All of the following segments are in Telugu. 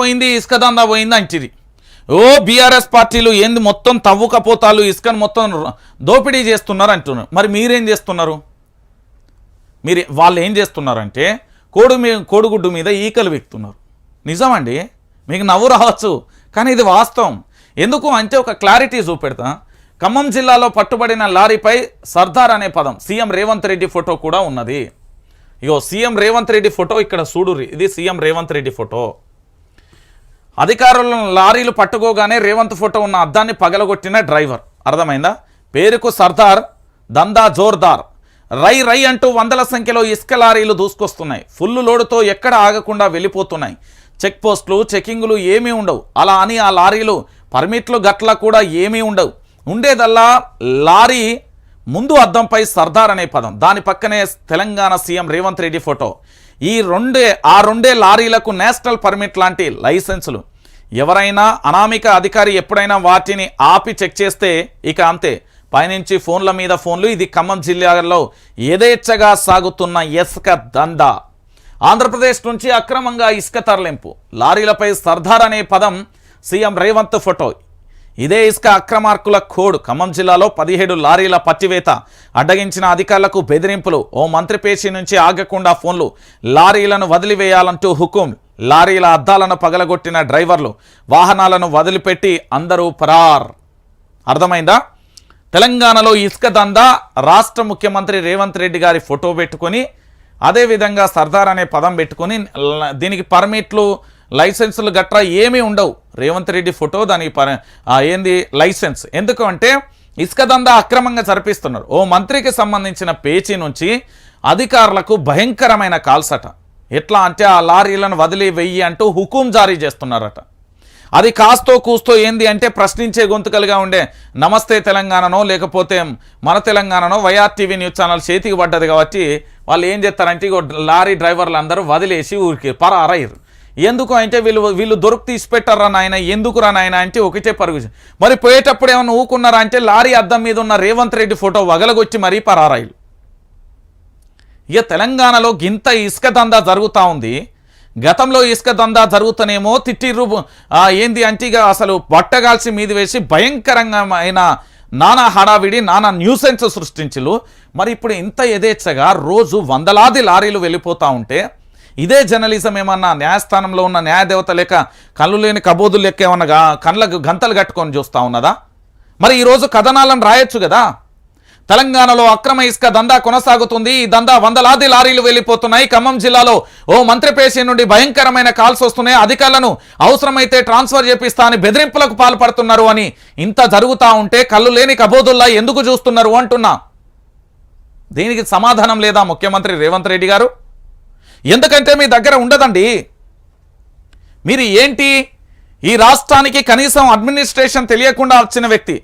పోయింది ఇసుక దందా పోయింది అంటిది ఓ బీఆర్ఎస్ పార్టీలు ఏంది మొత్తం తవ్వుకపోతాలు ఇసుకను మొత్తం దోపిడీ చేస్తున్నారు అంటున్నారు. మరి మీరేం చేస్తున్నారు? మీరు వాళ్ళు ఏం చేస్తున్నారంటే కోడు మీ కోడిగుడ్డు మీద ఈకలు వెక్తున్నారు. నిజమండి? మీకు నవ్వు రావచ్చు కానీ ఇది వాస్తవం. ఎందుకు అంటే ఒక క్లారిటీ చూపెడతా. ఖమ్మం జిల్లాలో పట్టుబడిన లారీపై సర్దార్ అనే పదం సీఎం రేవంత్ రెడ్డి ఫోటో కూడా ఉన్నది. ఇగో సీఎం రేవంత్ రెడ్డి ఫోటో ఇక్కడ చూడుర్రి. ఇది సీఎం రేవంత్ రెడ్డి ఫోటో. అధికారులను లారీలు పట్టుకోగానే రేవంత్ ఫోటో ఉన్న అద్దాన్ని పగలగొట్టిన డ్రైవర్. అర్థమైందా? పేరుకు సర్దార్ దందా జోర్దార్. రై రై అంటూ వందల సంఖ్యలో ఇసుక లారీలు దూసుకొస్తున్నాయి. ఫుల్ లోడుతో ఎక్కడ ఆగకుండా వెళ్ళిపోతున్నాయి. చెక్ పోస్టులు చెకింగులు ఏమీ ఉండవు. అలా అని ఆ లారీలు పర్మిట్లు గట్ల కూడా ఏమీ ఉండవు. ఉండేదల్లా లారీ ముందు అద్దంపై సర్దార్ అనే పదం. దాని పక్కనే తెలంగాణ సీఎం రేవంత్ రెడ్డి ఫోటో. ఈ రెండే ఆ రెండే లారీలకు నేషనల్ పర్మిట్ లాంటి లైసెన్సులు. ఎవరైనా అనామిక అధికారి ఎప్పుడైనా వాటిని ఆపి చెక్ చేస్తే ఇక అంతే. పైనుంచి ఫోన్ల మీద ఫోన్లు ఇది ఖమ్మం జిల్లాలో యథేచ్ఛగా సాగుతున్న ఇసుక దందా. ఆంధ్రప్రదేశ్ నుంచి అక్రమంగా ఇసుక తరలింపు. లారీలపై సర్దార్ అనే పదం సీఎం రేవంత్ ఫోటో. ఇదే ఇసుక అక్రమార్కుల కోడ్. ఖమ్మం జిల్లాలో పదిహేడు లారీల పట్టివేత. అడ్డగించిన అధికారులకు బెదిరింపులు. ఓ మంత్రి పేషి నుంచి ఆగకుండా ఫోన్లు. లారీలను వదిలివేయాలంటూ హుకుం. లారీల అద్దాలను పగలగొట్టిన డ్రైవర్లు. వాహనాలను వదిలిపెట్టి అందరూ పరార్. అర్థమైందా? తెలంగాణలో ఇసుక దందా. రాష్ట్ర ముఖ్యమంత్రి రేవంత్ రెడ్డి గారి ఫోటో పెట్టుకొని అదేవిధంగా సర్దార్ అనే పదం పెట్టుకొని దీనికి పర్మిట్లు లైసెన్సులు గట్రా ఏమీ ఉండవు. రేవంత్ రెడ్డి ఫోటో దానికి ఏంది? లైసెన్స్. ఎందుకు అంటే ఇసుక దందా అక్రమంగా జరిపిస్తున్నారు. ఓ మంత్రికి సంబంధించిన పేచీ నుంచి అధికారులకు భయంకరమైన కాల్సట. ఎట్లా అంటే ఆ లారీలను వదిలి వెయ్యి అంటూ హుకుం జారీ చేస్తున్నారట. అది కాస్తో కూస్తో ఏంది అంటే ప్రశ్నించే గొంతుకలుగా ఉండే నమస్తే తెలంగాణనో లేకపోతే మన తెలంగాణనో వైఆర్టీవీ న్యూస్ ఛానల్ చేతికి పడ్డది కాబట్టి వాళ్ళు ఏం చేస్తారంటే లారీ డ్రైవర్లు అందరూ వదిలేసి ఊరికి పరారయ్యారు ఎందుకు అంటే వీళ్ళు వీళ్ళు దొరికి తీసి పెట్టారా నాయన? ఎందుకు రా నాయన అంటే ఒకటే పరుగు. మరి పోయేటప్పుడు ఏమైనా ఊకున్నారా అంటే లారీ అద్దం మీద ఉన్న రేవంత్ రెడ్డి ఫోటో వగలగొచ్చి మరీ పరారాయిలు. ఇక తెలంగాణలో గింత ఇసుక దందా జరుగుతూ ఉంది. గతంలో ఇసుక దందా జరుగుతనేమో తిట్టిర్రు. ఏంది అంటే ఇక అసలు బట్టగాల్సి మీది వేసి భయంకరంగా నానా హడావిడి నానా న్యూసెన్స్ సృష్టించులు మరి ఇప్పుడు ఇంత యథేచ్ఛగా రోజు వందలాది లారీలు వెళ్ళిపోతూ ఉంటే ఇదే జర్నలిజం ఏమన్నా న్యాయస్థానంలో ఉన్న న్యాయదేవత లేక కళ్ళు లేని కబోదులు లెక్క ఏమన్నా కళ్ళకు గంతలు కట్టుకొని చూస్తూ ఉన్నదా? మరి ఈరోజు కథనాలను రాయొచ్చు కదా? తెలంగాణలో అక్రమ ఇసుక దందా కొనసాగుతుంది. ఈ దందా వందలాది లారీలు వెళ్ళిపోతున్నాయి. ఖమ్మం జిల్లాలో ఓ మంత్రిపేషి నుండి భయంకరమైన కాల్స్ వస్తున్నాయి. అధికారులను అవసరమైతే ట్రాన్స్ఫర్ చేపిస్తా అని బెదిరింపులకు పాల్పడుతున్నారు అని ఇంత జరుగుతా ఉంటే కళ్ళు లేని కబోదుల్లా ఎందుకు చూస్తున్నారు అంటున్నా. దీనికి సమాధానం లేదా ముఖ్యమంత్రి రేవంత్ రెడ్డి గారు? ఎందుకంటే మీ దగ్గర ఉండదండి. మీరు ఏంటి? ఈ రాష్ట్రానికి కనీసం అడ్మినిస్ట్రేషన్ తెలియకుండా వచ్చిన వ్యక్తి.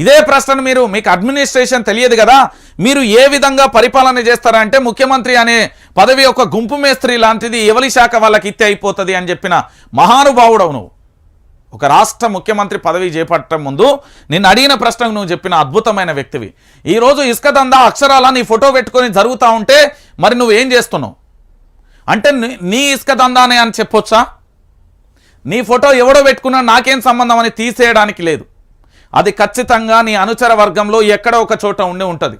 ఇదే ప్రశ్న మీరు మీకు అడ్మినిస్ట్రేషన్ తెలియదు కదా. మీరు ఏ విధంగా పరిపాలన చేస్తారంటే ముఖ్యమంత్రి అనే పదవి ఒక గుంపు మేస్త్రి లాంటిది ఎవరి శాఖ వాళ్ళకి ఇత్తే అయిపోతుంది అని చెప్పిన మహానుభావుడవు నువ్వు. ఒక రాష్ట్ర ముఖ్యమంత్రి పదవి చేపట్టడం ముందు నిన్ను అడిగిన ప్రశ్నకు నువ్వు చెప్పిన అద్భుతమైన వ్యక్తివి. ఈరోజు ఇసుక దందా అక్షరాల నీ ఫోటో పెట్టుకొని జరుగుతూ ఉంటే మరి నువ్వేం చేస్తున్నావు? అంటే నీ- ఇసుక దందానే అని చెప్పొచ్చా? నీ ఫోటో ఎవడో పెట్టుకున్నా నాకేం సంబంధం అని తీసేయడానికి లేదు. అది ఖచ్చితంగా నీ అనుచర వర్గంలో ఎక్కడో ఒక చోట ఉండి ఉంటుంది.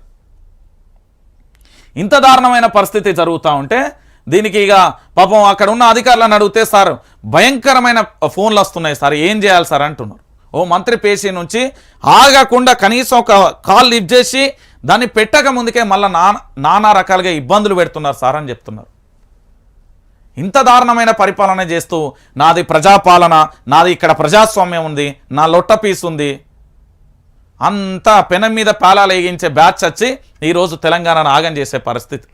ఇంత దారుణమైన పరిస్థితి జరుగుతూ ఉంటే దీనికి ఇక పాపం అక్కడ ఉన్న అధికారులను అడిగితే సార్ భయంకరమైన ఫోన్లు వస్తున్నాయి సార్ ఏం చేయాలి సార్? అంటున్నారు. ఓ మంత్రి పేషీ నుంచి ఆగకుండా కనీసం ఒక కాల్ లిఫ్ట్ చేసి దాన్ని పెట్టక ముందుకే మళ్ళీ నానా రకాలుగా ఇబ్బందులు పెడుతున్నారు సార్ అని చెప్తున్నారు. ఇంత దారుణమైన పరిపాలన చేస్తూ నాది ప్రజాపాలన నాది ఇక్కడ ప్రజాస్వామ్యం ఉంది నా లొట్ట పీస్ ఉంది. అంతా పెనం మీద పేలాలు వేగించే బ్యాచ్ వచ్చి ఈరోజు తెలంగాణను ఆగం చేసే పరిస్థితి.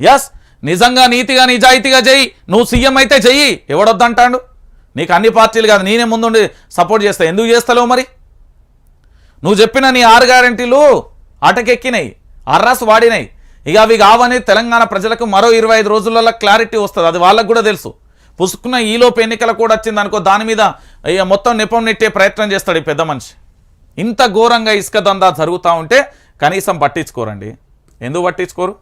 ఎస్ నిజంగా నీతిగా నిజాయితీగా చెయ్యి నువ్వు సీఎం అయితే చెయ్యి. ఎవడొద్దంటాడు? నీకు అన్ని పార్టీలు కాదు నేనే ముందుండి సపోర్ట్ చేస్తా. ఎందుకు చేస్తలేవు మరి? నువ్వు చెప్పిన నీ ఆరు గ్యారంటీలు అటకెక్కినాయి అర్రాసు వాడినాయి. ఇక అవి కావని తెలంగాణ ప్రజలకు మరో ఇరవై ఐదు రోజులలో క్లారిటీ వస్తుంది. అది వాళ్ళకు కూడా తెలుసు. పుసుకున్న ఈలోపు ఎన్నికలు కూడా వచ్చింది అనుకో దాని మీద మొత్తం నిపం నెట్టే ప్రయత్నం చేస్తాడు ఈ పెద్ద మనిషి. ఇంత ఘోరంగా ఇసుక దందా జరుగుతూ ఉంటే కనీసం పట్టించుకోరండి. ఎందుకు పట్టించుకోరు?